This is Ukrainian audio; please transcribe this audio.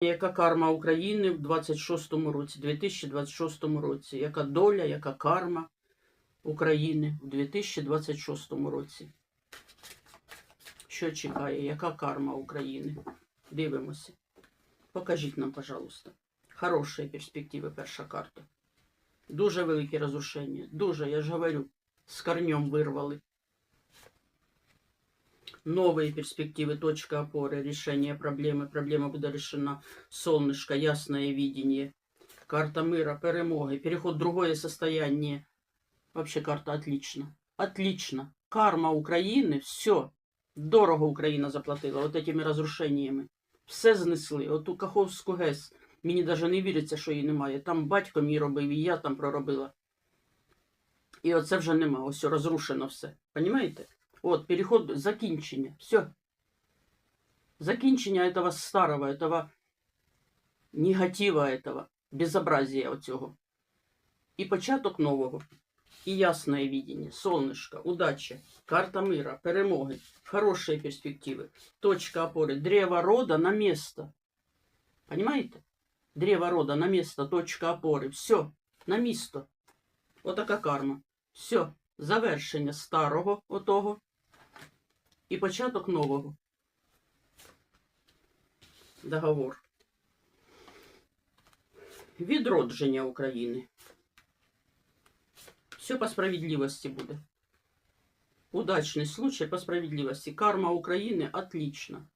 Яка карма України в 26-му році, 2026 році? Яка доля, яка карма України в 2026 році? Що чекає? Яка карма України? Дивимося. Покажіть нам, пожалуйста. Хороші перспективи, перша карта. Дуже велике розрушення. Дуже, я ж говорю, з корнем вирвали Новые перспективы, точка опоры, решение проблемы. Проблема буде решена. Солнышко, ясное видение. Карта мира, перемоги, переход в другое состояние. Вообще карта отлично. Отлично. Карма України, все. Дорого Україна заплатила от этими разрушениями. Все знесли. Оту Каховську ГЕС. Мені навіть не віриться, що її немає. Там батько мій робив, і я там проробила. І оце вже нема. Ось розрушено все. Понімаєте? От, переход, закінчення. Все. Закінчення этого старого, этого негатива, этого безобразия оцього. І початок нового. І ясне видіння, солнышко, удача, карта мира, перемоги, хорошие перспективи, точка опоры, древо рода на место. Понимаете? Древо рода на место, точка опори. Все, на місто. Отака карма. Все, Завершення старого отого і початок нового. Договор. Відродження України. Все по справедливости буде. Удачний случай по справедливости. Карма України отлично.